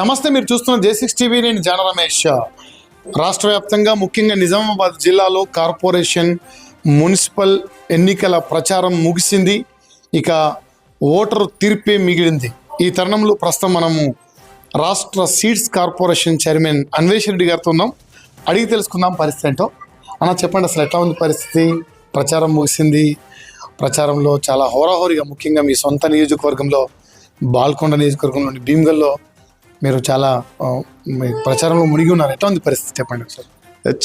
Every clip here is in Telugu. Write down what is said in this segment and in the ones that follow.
నమస్తే మీరు చూస్తున్న జే సిక్స్ టీవీ నేను జాన రమేష్. రాష్ట్ర వ్యాప్తంగా ముఖ్యంగా నిజామాబాద్ జిల్లాలో కార్పొరేషన్ మున్సిపల్ ఎన్నికల ప్రచారం ముగిసింది. ఇక ఓటరు తీర్పే మిగిలింది. ఈ తరుణంలో ప్రస్తుతం మనము రాష్ట్ర seeds corporation chairman Anvesh Reddy గారితో ఉన్నాం. అడిగి తెలుసుకుందాం పరిస్థితి ఏంటో. అన్న చెప్పండి అసలు ఎట్లా ఉంది పరిస్థితి? ప్రచారం ముగిసింది. ప్రచారంలో చాలా హోరాహోరీగా ముఖ్యంగా మీ సొంత నియోజకవర్గంలో బాల్కొండ నియోజకవర్గంలోని భీమ్గల్లో మీరు చాలా మీ ప్రచారంలో మునిగి ఉన్నారు. ఎట్లా ఉంది పరిస్థితి చెప్పండి ఒకసారి.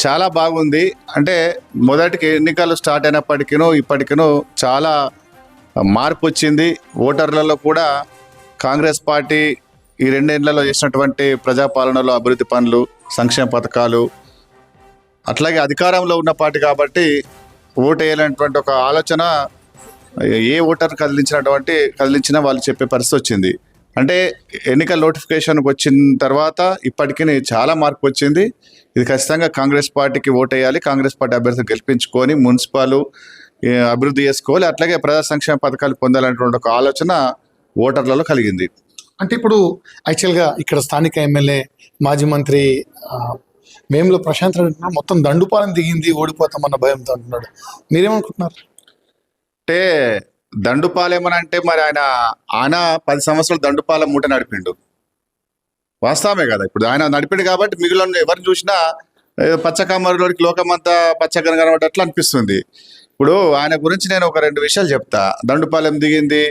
చాలా బాగుంది. అంటే మొదటికి ఎన్నికలు స్టార్ట్ అయినప్పటికీనో ఇప్పటికీనో చాలా మార్పు వచ్చింది. ఓటర్లలో కూడా కాంగ్రెస్ పార్టీ ఈ రెండేళ్ళలో చేసినటువంటి ప్రజాపాలనలో అభివృద్ధి పనులు సంక్షేమ పథకాలు అట్లాగే అధికారంలో ఉన్న పార్టీ కాబట్టి ఓటు వేయాలనేటువంటి ఒక ఆలోచన ఏ ఓటర్ కదిలించినటువంటి కదిలించినా వాళ్ళు చెప్పే పరిస్థితి వచ్చింది. అంటే ఎన్నికల నోటిఫికేషన్కి వచ్చిన తర్వాత ఇప్పటికీ చాలా మార్పు వచ్చింది. ఇది ఖచ్చితంగా కాంగ్రెస్ పార్టీకి ఓటేయాలి కాంగ్రెస్ పార్టీ అభ్యర్థిని గెలిపించుకొని మున్సిపాలు అభివృద్ధి చేసుకోవాలి అట్లాగే ప్రజా సంక్షేమ పథకాలు పొందాలనేటువంటి ఒక ఆలోచన ఓటర్లలో కలిగింది. అంటే ఇప్పుడు యాక్చువల్గా ఇక్కడ స్థానిక ఎమ్మెల్యే మాజీ మంత్రి మేములో ప్రశాంత్ రెడ్డి మొత్తం దండుపాలెం దిగింది ఓడిపోతామన్న భయంతో అంటున్నాడు. మీరేమనుకుంటున్నారు? అంటే దండుపాలెమని అంటే మరి ఆయన ఆయన పది సంవత్సరాలు దండుపాలెం మూట నడిపిండు. వాస్తవమే కదా ఇప్పుడు ఆయన నడిపిండు కాబట్టి మిగిలిన ఎవరిని చూసినా పచ్చకామరులోకి లోకమంతా పచ్చగా అట్లా అనిపిస్తుంది. ఇప్పుడు ఆయన గురించి నేను ఒక రెండు విషయాలు చెప్తా. దండుపాలెం దిగింది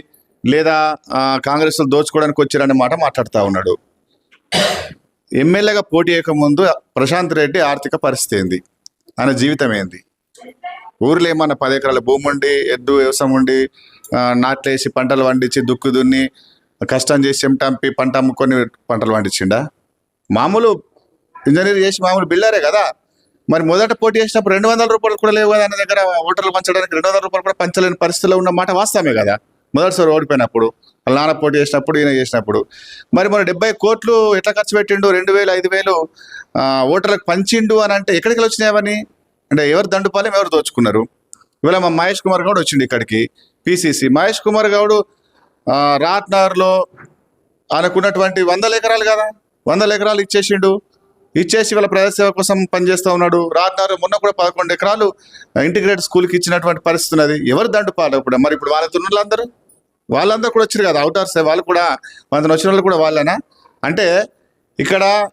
లేదా కాంగ్రెస్లో కాంగ్రెస్ దోచుకోవడానికి వచ్చారనే మాట మాట్లాడుతూ ఉన్నాడు. ఎమ్మెల్యేగా పోటీ చేయకముందు ప్రశాంత్ రెడ్డి ఆర్థిక పరిస్థితి ఏంది? ఆయన జీవితం ఏంది? ఊర్లో ఏమన్నా పది ఎకరాల భూమి ఉండి ఎద్దు వ్యవసాయం ఉండి నాట్లేసి పంటలు పండించి దుక్కు దున్ని కష్టం చేసి చెమటంపి పంట అమ్ముకొని పంటలు పండించిండా? మామూలు ఇంజనీర్ చేసి మామూలు బిల్డరే కదా. మరి మొదట పోటీ చేసినప్పుడు రెండు వందల రూపాయలు కూడా లేవు కదా అన్న దగ్గర ఓటర్లు పంచడానికి రెండు వందల రూపాయలు కూడా పంచలేని పరిస్థితిలో ఉన్న మాట వాస్తవమే కదా. మొదటిసారి ఓడిపోయినప్పుడు వాళ్ళ నాన్న పోటీ చేసినప్పుడు ఈయన చేసినప్పుడు. మరి మరి డెబ్బై కోట్లు ఎట్లా ఖర్చు పెట్టిండు? రెండు వేలు ఐదు వేలు ఓటర్లకు పంచిండు అని అంటే ఎక్కడికి వెళ్ళి వచ్చినాయి అవన్నీ? అంటే ఎవరు దండుపాలెం ఎవరు దోచుకున్నారు? ఇవాళ మా మహేష్ కుమార్ గౌడ్ వచ్చిండు ఇక్కడికి పిసిసి మహేష్ కుమార్ గౌడ్ రాట్నార్లో ఆయనకున్నటువంటి వందల ఎకరాలు కదా? వందల ఎకరాలు ఇచ్చేసిండు. ఇచ్చేసి వాళ్ళ ప్రజాసేవ కోసం పనిచేస్తూ ఉన్నాడు. రాట్నగర్ మొన్న కూడా పదకొండు ఎకరాలు ఇంటిగ్రేటెడ్ స్కూల్కి ఇచ్చినటువంటి పరిస్థితి ఉన్నది. ఎవరు దండుపాలు ఇప్పుడు? మరి ఇప్పుడు వాళ్ళ వాళ్ళందరూ? వాళ్ళందరూ కూడా వచ్చారు కదా? అవుటార్స్ వాళ్ళు కూడా వంద వచ్చిన వాళ్ళు కూడా వాళ్ళనా? అంటే ఇక్కడ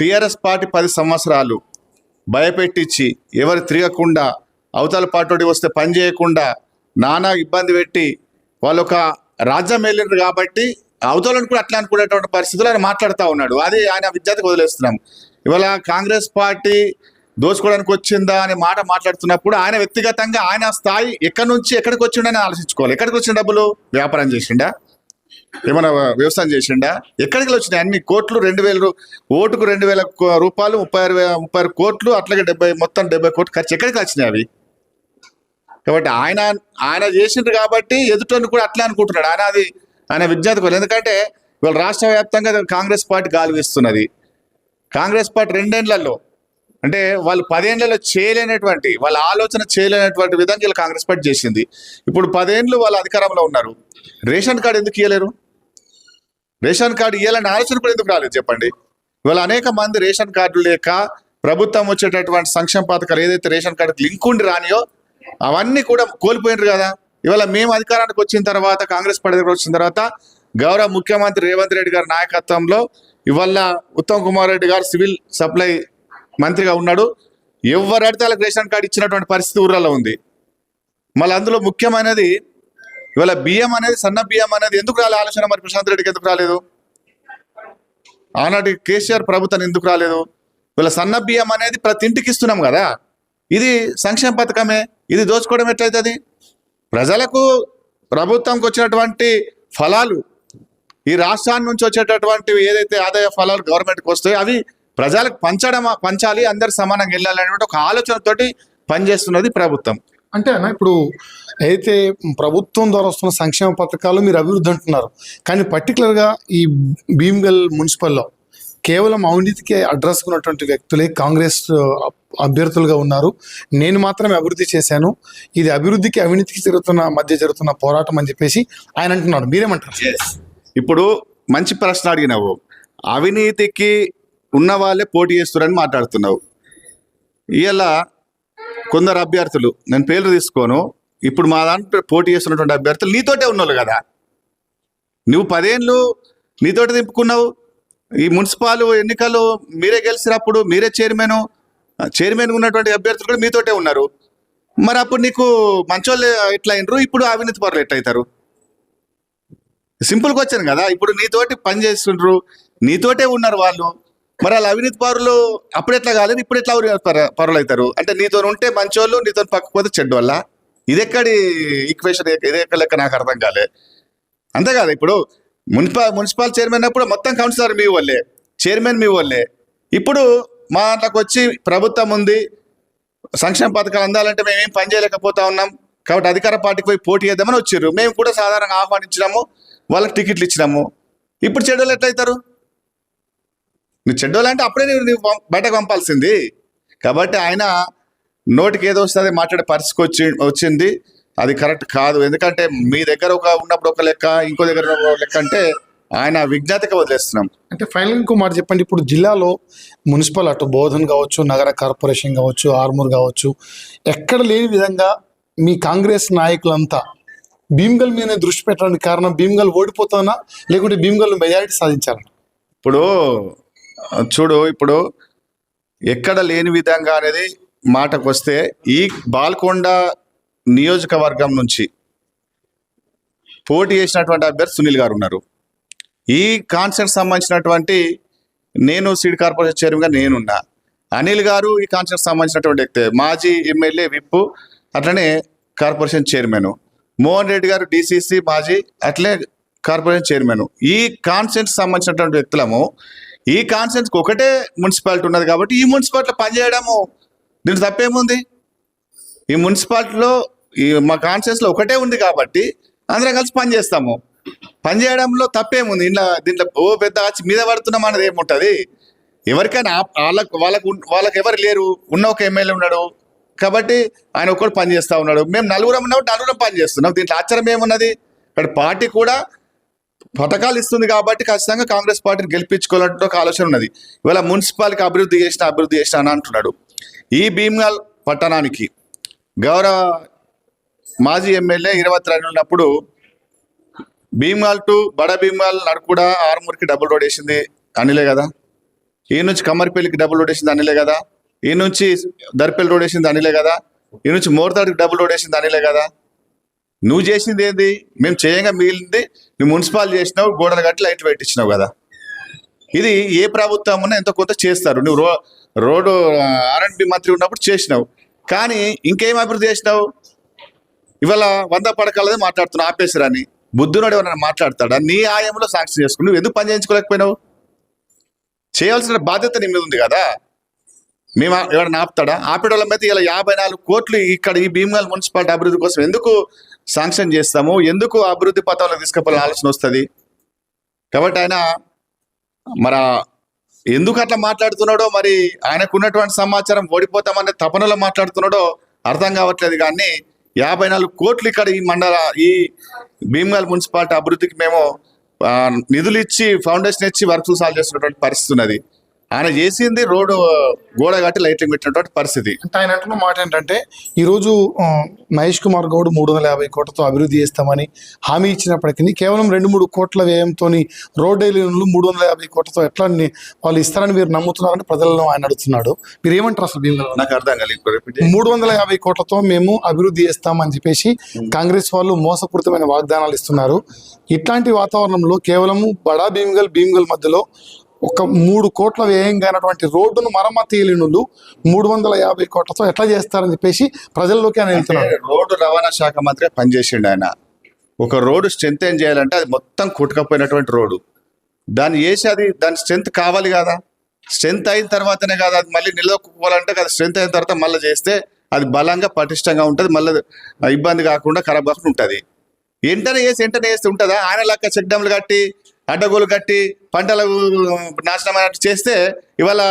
టిఆర్ఎస్ పార్టీ పది సంవత్సరాలు భయపెట్టించి ఎవరు తిరగకుండా అవతల పార్టీ వస్తే పని చేయకుండా నానా ఇబ్బంది పెట్టి వాళ్ళు ఒక రాజ్యం వెళ్ళినారు కాబట్టి అవతలను కూడా అట్లా అనుకునేటువంటి పరిస్థితులు ఆయన మాట్లాడుతూ ఉన్నాడు. అది ఆయన విద్యార్థికి వదిలేస్తున్నాం. ఇవాళ కాంగ్రెస్ పార్టీ దోచుకోవడానికి వచ్చిందా అనే మాట మాట్లాడుతున్నప్పుడు ఆయన వ్యక్తిగతంగా ఆయన స్థాయి ఎక్కడి నుంచి ఎక్కడికి వచ్చిండని ఆలోచించుకోవాలి. ఎక్కడికి వచ్చిన డబ్బులు? వ్యాపారం చేసిండా? ఏమైనా వ్యవసాయం చేసిండా? ఎక్కడికి వచ్చినాయి అన్ని కోట్లు రెండు వేలు ఓటుకు రెండు వేల రూపాయలు ముప్పై ఆరు ముప్పై ఆరు కోట్లు అట్లాగే డెబ్బై మొత్తం డెబ్బై కోట్లు ఖర్చు. ఎక్కడికి వచ్చినాయి అవి? కాబట్టి ఆయన ఆయన చేసిండ్రు కాబట్టి ఎదుటోని కూడా అట్లే అనుకుంటున్నాడు. ఆయన అది ఆయన విద్యార్థులు ఎందుకంటే ఇవాళ రాష్ట్ర వ్యాప్తంగా కాంగ్రెస్ పార్టీ గాలి వేస్తున్నది. కాంగ్రెస్ పార్టీ రెండేళ్ళలో అంటే వాళ్ళు పదేళ్ళలో చేయలేనటువంటి వాళ్ళ ఆలోచన చేయలేనటువంటి విధంగా కాంగ్రెస్ పార్టీ చేసింది. ఇప్పుడు పదేళ్ళు వాళ్ళ అధికారంలో ఉన్నారు. రేషన్ కార్డు ఎందుకు ఇవ్వలేరు రేషన్ కార్డు ఇవ్వాలని ఆలోచన కూడా ఎందుకు రాలేదు చెప్పండి? ఇవాళ అనేక మంది రేషన్ కార్డు లేక ప్రభుత్వం వచ్చేటటువంటి సంక్షేమ పథకాలు ఏదైతే రేషన్ కార్డుకి లింక్ ఉండి రానియో అవన్నీ కూడా కోల్పోయినారు కదా. ఇవాళ మేము అధికారానికి వచ్చిన తర్వాత కాంగ్రెస్ పార్టీ దగ్గర వచ్చిన తర్వాత గౌరవ ముఖ్యమంత్రి రేవంత్ రెడ్డి గారి నాయకత్వంలో ఇవాళ ఉత్తమ్ కుమార్ రెడ్డి గారు సివిల్ సప్లై మంత్రిగా ఉన్నాడు. ఎవరు అడితే వాళ్ళకి రేషన్ కార్డు ఇచ్చినటువంటి పరిస్థితి ఊర్లలో ఉంది. మళ్ళీ అందులో ముఖ్యమైనది ఇవాళ బియ్యం అనేది సన్న బియ్యం అనేది ఎందుకు రాలే? ఆలోచన మరి ప్రశాంత్ రెడ్డికి ఎందుకు రాలేదు? ఆనాటి కేసీఆర్ ప్రభుత్వం ఎందుకు రాలేదు? ఇవాళ సన్న బియ్యం అనేది ప్రతి ఇంటికి ఇస్తున్నాం కదా. ఇది సంక్షేమ పథకమే ఇది దోచుకోవడం ఎట్లయితుంది? ప్రజలకు ప్రభుత్వంకి వచ్చినటువంటి ఫలాలు ఈ రాష్ట్రాన్ని నుంచి వచ్చేటటువంటి ఏదైతే ఆదాయ ఫలాలు గవర్నమెంట్కి వస్తాయో అవి ప్రజలకు పంచడం పంచాలి అందరు సమానంగా వెళ్ళాలనేటువంటి ఒక ఆలోచనతోటి పనిచేస్తున్నది ప్రభుత్వం. అంటే అన్న ఇప్పుడు అయితే ప్రభుత్వం ద్వారా వస్తున్న సంక్షేమ పథకాలు మీరు అభివృద్ధి అంటున్నారు కానీ పర్టికులర్గా ఈ భీమ్గల్ మున్సిపల్లో కేవలం అవినీతికి అడ్రస్ ఉన్నటువంటి వ్యక్తులే కాంగ్రెస్ అభ్యర్థులుగా ఉన్నారు. నేను మాత్రమే అభివృద్ధి చేశాను. ఇది అభివృద్ధికి అవినీతికి జరుగుతున్న మధ్య జరుగుతున్న పోరాటం అని చెప్పేసి ఆయన అంటున్నాడు. మీరేమంటారు? ఇప్పుడు మంచి ప్రశ్న అడిగినావు. అవినీతికి ఉన్న వాళ్ళే పోటీ చేస్తున్నారని మాట్లాడుతున్నావు. ఇలా కొందరు అభ్యర్థులు నేను పేర్లు తీసుకోను. ఇప్పుడు మా దాంట్లో పోటీ చేస్తున్నటువంటి అభ్యర్థులు నీతోటే ఉన్నోళ్ళు కదా. నువ్వు పదేళ్ళు నీతోటి దింపుకున్నావు ఈ మున్సిపాల్ ఎన్నికలు మీరే గెలిచినప్పుడు మీరే చైర్మన్ చైర్మన్ ఉన్నటువంటి అభ్యర్థులు కూడా మీతోటే ఉన్నారు. మరి అప్పుడు నీకు మంచోళ్ళు ఎట్లా అయినరు? ఇప్పుడు అవినీతి పరులు ఎట్లా అవుతారు సింపుల్గా వచ్చాను కదా. ఇప్పుడు నీతోటి పని చేస్తుండ్రు నీతోటే ఉన్నారు వాళ్ళు. మరి అలా అవినీతి పరులు అప్పుడు ఎట్లా కాలేదు ఇప్పుడు ఎట్లా పరులు అవుతారు అంటే నీతో ఉంటే మంచోళ్ళు నీతో పక్కపోతే చెడ్డు చెడ్డ వల్ల ఇదెక్కడి ఈక్వేషన్ ఇదే లెక్క నాకు అర్థం కాలే. అంతే కదా ఇప్పుడు మున్సిపల్ మున్సిపల్ చైర్మన్ అప్పుడు మొత్తం కౌన్సిలర్ మీ వాళ్ళే చైర్మన్ మీ వాళ్ళే ఇప్పుడు మా దాంట్లోకి వచ్చి ప్రభుత్వం ఉంది సంక్షేమ పథకాలు అందాలంటే మేము ఏం పని చేయలేకపోతా ఉన్నాం. కాబట్టి అధికార పార్టీకి పోయి పోటీ చేద్దామని వచ్చారు మేము కూడా సాధారణంగా ఆహ్వానించినాము వాళ్ళకి టికెట్లు ఇచ్చినాము. ఇప్పుడు చెడ్డలు ఎట్లయితారు నువ్వు చెడ్డోళ్ళు అంటే అప్పుడే నువ్వు బయటకు పంపాల్సింది. కాబట్టి ఆయన నోటికి ఏదో వస్తుంది మాట్లాడే పరిస్థితికి వచ్చి వచ్చింది. అది కరెక్ట్ కాదు. ఎందుకంటే మీ దగ్గర ఒక ఉన్నప్పుడు ఒక లెక్క ఇంకో దగ్గర ఒక లెక్క అంటే ఆయన విజ్ఞాతగా వదిలేస్తున్నాం. అంటే ఫైనల్ ఇంకో మాట చెప్పండి. ఇప్పుడు జిల్లాలో మున్సిపల్ అటు బోధన్ కావచ్చు నగర కార్పొరేషన్ కావచ్చు ఆర్మూర్ కావచ్చు ఎక్కడ లేని విధంగా మీ కాంగ్రెస్ నాయకులంతా భీమ్గల్ మీద దృష్టి పెట్టడానికి కారణం భీమ్గల్ ఓడిపోతానా? లేకుంటే భీమ్గల్ మెజారిటీ సాధించారని ఇప్పుడు చూడు ఇప్పుడు ఎక్కడ లేని విధంగా అనేది మాటకు వస్తే ఈ బాల్కొండ నియోజకవర్గం నుంచి పోటీ చేసినటువంటి అభ్యర్థి సునీల్ గారు ఉన్నారు. ఈ కాన్సెప్ట్ సంబంధించినటువంటి నేను సీడ్ కార్పొరేషన్ చైర్మన్గా నేనున్నా. అనిల్ గారు ఈ కాన్సెప్ట్ సంబంధించినటువంటి వ్యక్తి మాజీ ఎమ్మెల్యే విప్పు అట్లనే కార్పొరేషన్ చైర్మన్. మోహన్ రెడ్డి గారు డిసిసి మాజీ అట్లే కార్పొరేషన్ చైర్మన్. ఈ కాన్సెప్ట్ సంబంధించినటువంటి వ్యక్తులము ఈ కాన్సెన్స్కి ఒకటే మున్సిపాలిటీ ఉన్నది కాబట్టి ఈ మున్సిపాలిటీలో పనిచేయడము దీని తప్పేముంది? ఈ మున్సిపాలిటీలో ఈ మా కాన్సెన్స్లో ఒకటే ఉంది కాబట్టి అందరం కలిసి పనిచేస్తాము పనిచేయడంలో తప్పేముంది? ఇంట్లో దీంట్లో ఓ పెద్ద ఆచి మీద పడుతున్నాం అనేది ఏముంటుంది? ఎవరికైనా వాళ్ళకు వాళ్ళకు వాళ్ళకి ఎవరు లేరు. ఉన్న ఒక ఎమ్మెల్యే ఉన్నాడు. కాబట్టి ఆయన ఒక్కడు పనిచేస్తూ ఉన్నాడు. మేము నలుగురం ఉన్నాం నలుగురం పనిచేస్తున్నాం దీంట్లో ఆశ్చర్యం ఏమున్నది? ఇక్కడ పార్టీ కూడా పథకాలు ఇస్తుంది కాబట్టి ఖచ్చితంగా కాంగ్రెస్ పార్టీని గెలిపించుకోవాలంటే ఒక ఆలోచన ఉన్నది. ఇవాళ మున్సిపాలిటీ అభివృద్ధి చేసిన అభివృద్ధి చేసిన అని అంటున్నాడు. ఈ భీమ్గల్ పట్టణానికి గౌరవ మాజీ ఎమ్మెల్యే ఇరవై రెండు ఉన్నప్పుడు భీమ్గల్ టు బడ భీమ్గల్ నడుకుడ ఆరుమూరికి డబుల్ రోడ్ వేసింది అనిలే కదా? ఈ నుంచి కమ్మరిపల్లికి డబుల్ రోడ్ వేసింది అనిలే కదా? ఈ నుంచి దర్పల్లి రోడ్ వేసింది అనిలే కదా? ఈ నుంచి మోర్తాడికి డబుల్ రోడ్ వేసింది అనిలే కదా? నువ్వు చేసింది ఏంది? మేము చేయంగా మిగిలింది నువ్వు మున్సిపాల్ చేసినావు గోడలు కట్టి లైట్ పెట్టించినావు కదా. ఇది ఏ ప్రభుత్వం ఉన్నా ఎంతో కొంత చేస్తారు. నువ్వు రో రోడ్డు ఆర్ఎండ్బి మంత్రి ఉన్నప్పుడు చేసినావు. కానీ ఇంకేం అభివృద్ధి చేసినావు? ఇవాళ వంద పడకలదే మాట్లాడుతున్నావు ఆపేసరని. బుద్ధునాడు ఎవరైనా మాట్లాడతాడా? నీ ఆయంలో సాక్షి చేసుకుని నువ్వు ఎందుకు పని చేయించుకోలేకపోయినావు? చేయాల్సిన బాధ్యత నీ మీద ఉంది కదా. మేము ఎవరైనా ఆపుతాడా? ఆపేటోళ్ళ మీద ఇలా యాభై నాలుగు కోట్లు ఇక్కడ ఈ భీమగల్ మున్సిపాలిటీ అభివృద్ధి కోసం ఎందుకు శాంక్షన్ చేస్తాము? ఎందుకు అభివృద్ధి పథంలో తీసుకుపోవాలని ఆలోచన వస్తుంది? కాబట్టి ఆయన మరి ఎందుకు అట్లా మాట్లాడుతున్నాడో మరి ఆయనకు ఉన్నటువంటి సమాచారం ఓడిపోతామనే తపనలో మాట్లాడుతున్నాడో అర్థం కావట్లేదు కానీ యాభై నాలుగు కోట్లు ఇక్కడ ఈ మండల ఈ భీమగల్ మున్సిపాలిటీ అభివృద్ధికి మేము నిధులు ఇచ్చి ఫౌండేషన్ ఇచ్చి వర్క్ సాల్వ్ చేస్తున్నటువంటి పరిస్థితి ఉన్నది. ఆయన చేసింది రోడ్డు గోడ కట్టి లైటింగ్ పెట్టినటువంటి పరిస్థితి. అంటే ఆయన అంటున్న మాట ఏంటంటే ఈరోజు మహేష్ కుమార్ గౌడ్ మూడు వందల యాభై కోట్లతో అభివృద్ధి చేస్తామని హామీ ఇచ్చినప్పటికీ కేవలం రెండు మూడు కోట్ల వ్యయంతో రోడ్ డైలీలు మూడు వందల యాభై కోట్లతో ఎట్లా వాళ్ళు ఇస్తారని మీరు నమ్ముతున్నారని ప్రజలను ఆయన అడుగుతున్నాడు. మీరు ఏమంటారు అసలు నాకు అర్థం కాలేదు చేయి. మూడు వందల యాభై కోట్లతో మేము అభివృద్ధి చేస్తామని చెప్పేసి కాంగ్రెస్ వాళ్ళు మోసపూరితమైన వాగ్దానాలు ఇస్తున్నారు. ఇట్లాంటి వాతావరణంలో కేవలము బడా భీమ్గల్ భీమ్గల్ మధ్యలో ఒక మూడు కోట్ల వ్యయంగానటువంటి రోడ్డును మరమ్మతు చేయలేనులు మూడు వందల యాభై కోట్లతో ఎట్లా చేస్తారని చెప్పేసి ప్రజల్లోకి ఆయన వెళ్తున్నాడు రోడ్డు రవాణా శాఖ మంత్రి పనిచేసిండు ఆయన. ఒక రోడ్డు స్ట్రెంత్ ఏం చేయాలంటే అది మొత్తం కొట్టుకపోయినటువంటి రోడ్డు. దాన్ని వేసి అది దాని స్ట్రెంత్ కావాలి కదా. స్ట్రెంత్ అయిన తర్వాతనే కదా అది మళ్ళీ నిలదొక్కుకోవాలంటే అది స్ట్రెంత్ అయిన తర్వాత మళ్ళీ చేస్తే అది బలంగా పటిష్టంగా ఉంటుంది మళ్ళీ ఇబ్బంది కాకుండా ఖరాబ్ కాకుండా ఉంటుంది. వెంటనే వేసి వెంటనే వేస్తే ఉంటుందా? ఆయన లెక్క చెక్ డ్యామ్లు కట్టి అడ్డగోలు కట్టి పంటలు నాశనం అయినట్టు చేస్తే ఇవాళ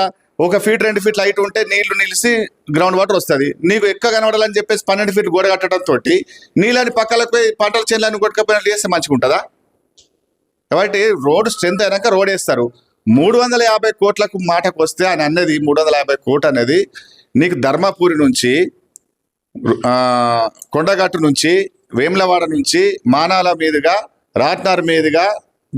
ఒక ఫీట్ రెండు ఫీట్ లైట్ ఉంటే నీళ్ళు నిలిచి గ్రౌండ్ వాటర్ వస్తుంది. నీకు ఎక్కువ కనబడాలని చెప్పేసి పన్నెండు ఫీట్ గోడ కట్టడం తోటి నీళ్ళని పక్కలకు పోయి పంటల చేనులని కొట్టుకపోయినట్లు చేస్తే మంచిగా ఉంటుందా కాబట్టి రోడ్ స్ట్రెంత్ అయినాక రోడ్ వేస్తారు. మూడు వందల యాభై కోట్లకు మాటకు వస్తే ఆయన అన్నది మూడు వందల యాభై కోట్ అనేది నీకు ధర్మపురి నుంచి కొండగట్టు నుంచి వేములవాడ నుంచి మానాల మీదుగా రాట్నార్ మీదుగా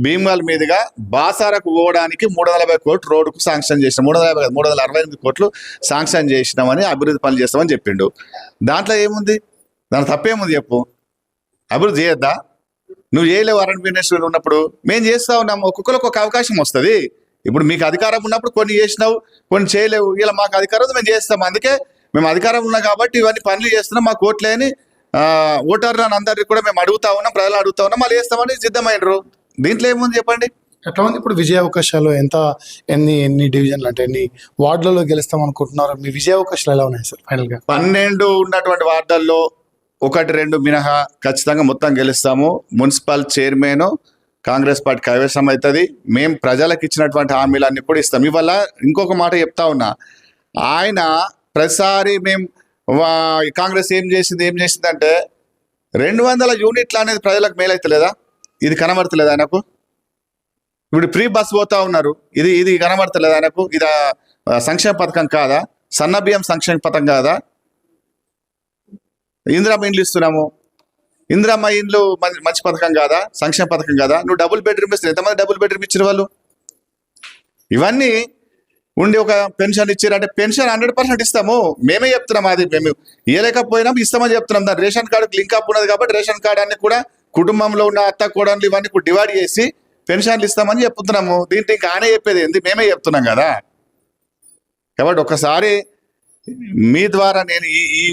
భీమ్గల్ మీదుగా బాసారకు పోవడానికి మూడు వందల యాభై కోట్లు రోడ్డుకు శాంక్షన్ చేసిన మూడు వందల యాభై మూడు వందల అరవై ఎనిమిది కోట్లు శాంక్షన్ చేసినామని అభివృద్ధి పనులు చేస్తామని చెప్పిండు. దాంట్లో ఏముంది? దాని తప్పేముంది చెప్పు. అభివృద్ధి చేయొద్దా? నువ్వు చేయలేవు అరణ్ మినిస్టర్ ఉన్నప్పుడు. మేము చేస్తా ఉన్నాము. ఒక్కొక్కరికి ఒక అవకాశం వస్తుంది. ఇప్పుడు మీకు అధికారం ఉన్నప్పుడు కొన్ని చేసినావు కొన్ని చేయలేవు. ఇలా మాకు అధికారం ఉంది, మేము చేస్తాం. అందుకే మేము అధికారం ఉన్నాం కాబట్టి ఇవన్నీ పనులు చేస్తున్నాం. మాకు ఓట్లేని ఓటర్లను అందరికీ కూడా మేము అడుగుతా ఉన్నాం ప్రజలు అడుగుతా ఉన్నాం. మళ్ళీ చేస్తామని సిద్ధమైనరు దీంట్లో ఏముంది చెప్పండి? ఎట్లా ఉంది? ఇప్పుడు విజయ అవకాశాలు ఎంత ఎన్ని ఎన్ని డివిజన్లు అంటే ఎన్ని వార్డులలో గెలుస్తాం అనుకుంటున్నారు మీ విజయ అవకాశాలు ఎలా ఉన్నాయి సార్ ఫైనల్గా పన్నెండు ఉన్నటువంటి వార్డుల్లో ఒకటి రెండు మినహా ఖచ్చితంగా మొత్తం గెలుస్తాము. మున్సిపల్ చైర్మన్ కాంగ్రెస్ పార్టీ కైవసం అవుతుంది. మేము ప్రజలకు ఇచ్చినటువంటి హామీలన్నీ కూడా ఇస్తాం. ఇవాళ ఇంకొక మాట చెప్తా ఉన్నా. ఆయన ప్రతిసారి మేము కాంగ్రెస్ ఏం చేసింది ఏం చేసింది అంటే రెండు వందల యూనిట్లు అనేది ప్రజలకు మేలైతలేదా? ఇది కనబడతలేదు ఆయనకు? ఇప్పుడు ఫ్రీ బస్ పోతా ఉన్నారు. ఇది ఇది కనబడతలేదు ఆయనకు? ఇది సంక్షేమ పథకం కాదా? సన్న బియ్యం సంక్షేమ పథకం కాదా? ఇందిరామ ఇండ్లు ఇస్తున్నాము. ఇందిరామ ఇండ్లు మంచి మంచి పథకం కాదా? సంక్షేమ పథకం కాదా? నువ్వు డబుల్ బెడ్రూమ్ ఇస్తే ఎంతమంది డబుల్ బెడ్రూమ్ ఇచ్చిన వాళ్ళు? ఇవన్నీ ఉండి ఒక పెన్షన్ ఇచ్చారు అంటే పెన్షన్ హండ్రెడ్ పర్సెంట్ ఇస్తాము. మేమే చెప్తున్నాం అది. మేము ఏ లేకపోయినా ఇస్తామని చెప్తున్నాం. దాని రేషన్ కార్డు లింక్ అప్ ఉన్నది కాబట్టి రేషన్ కార్డు అన్ని కూడా కుటుంబంలో ఉన్న అత్త కోడళ్ళు ఇవన్నీ కూడా డివైడ్ చేసి పెన్షన్లు ఇస్తామని చెప్తున్నాము. దీంట్లో ఇంకా ఆనే చెప్పేది ఏంది? మేమే చెప్తున్నాం కదా. కాబట్టి ఒకసారి మీ ద్వారా నేను ఈ ఈ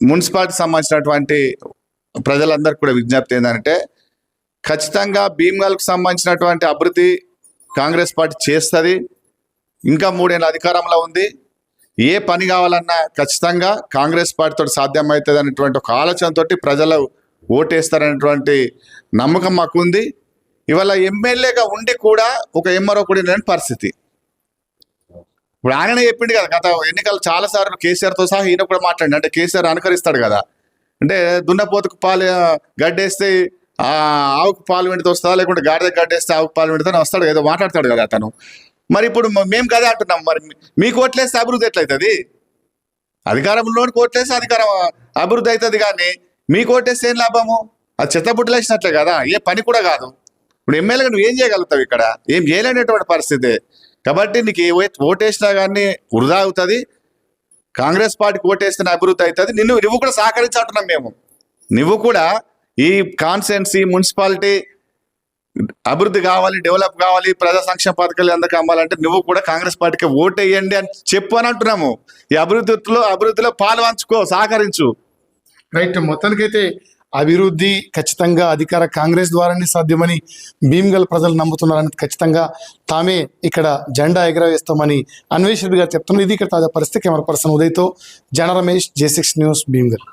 మున్సిపాలిటీకి సంబంధించినటువంటి ప్రజలందరికీ కూడా విజ్ఞప్తి ఏంటంటే ఖచ్చితంగా భీమ్గల్కి సంబంధించినటువంటి అభివృద్ధి కాంగ్రెస్ పార్టీ చేస్తుంది. ఇంకా మూడేళ్ళ అధికారంలో ఉంది. ఏ పని కావాలన్నా ఖచ్చితంగా కాంగ్రెస్ పార్టీతో సాధ్యమవుతుంది అనేటువంటి ఒక ఆలోచనతోటి ప్రజలు ఓటేస్తారనేటువంటి నమ్మకం మాకు ఉంది ఇవాళ ఎమ్మెల్యేగా ఉండి కూడా ఒక ఎంఆర్ఓ కూడా లేని పరిస్థితి. ఇప్పుడు ఆయననే చెప్పిండు కదా గత ఎన్నికలు చాలా సార్లు కేసీఆర్తో సహా ఈయన కూడా మాట్లాడి అంటే కేసీఆర్ అనుకరిస్తాడు కదా. అంటే దున్నపోతుకు పాలు గడ్డేస్తే ఆవుకు పాలు వెండితే వస్తుందా? లేకుంటే గాడిద గడ్డేస్తే ఆవుకు పాలు వెండితే వస్తాడు. ఏదో మాట్లాడతాడు కదా అతను. మరి ఇప్పుడు మేము కదా అంటున్నాం. మరి మీకు ఓట్లేస్తే అభివృద్ధి ఎట్లయితుంది? అధికారంలోని ఓట్లేస్తే అధికారం అభివృద్ధి అవుతుంది కానీ మీకు ఓటేస్తే ఏం లాభము? అది చెత్తబుట్టలేసినట్లే కదా ఏ పని కూడా కాదు. ఇప్పుడు ఎమ్మెల్యేగా నువ్వు ఏం చేయగలుగుతావు ఇక్కడ? ఏం చేయలేనటువంటి పరిస్థితి. కాబట్టి నీకు ఏ ఓటేసినా కానీ వృధా అవుతుంది. కాంగ్రెస్ పార్టీకి ఓటేస్తే అభివృద్ధి అవుతుంది. నిన్ను నువ్వు కూడా సహకరించంటున్నాం మేము. నువ్వు కూడా ఈ కాన్స్టెన్సీ మున్సిపాలిటీ అభివృద్ధి కావాలి డెవలప్ కావాలి ప్రజా సంక్షేమ పథకాలు ఎందుకు అమ్మాలంటే నువ్వు కూడా కాంగ్రెస్ పార్టీకి ఓటు వేయండి అని చెప్పు అని అంటున్నాము. ఈ అభివృద్ధిలో అభివృద్ధిలో పాలు పంచుకో సహకరించు. రైట్. మొత్తానికైతే అభివృద్ధి ఖచ్చితంగా అధికార కాంగ్రెస్ ద్వారానే సాధ్యమని భీమ్గల్ ప్రజలు నమ్ముతున్నారని ఖచ్చితంగా తామే ఇక్కడ జెండా ఎగరవేస్తామని అన్వేషణ గారు చెప్తున్నారు. ఇది ఇక్కడ తాజా పరిస్థితి. కెమెరా పర్సన్ ఉదయ్తో జన Ramesh J six news Bheemgal.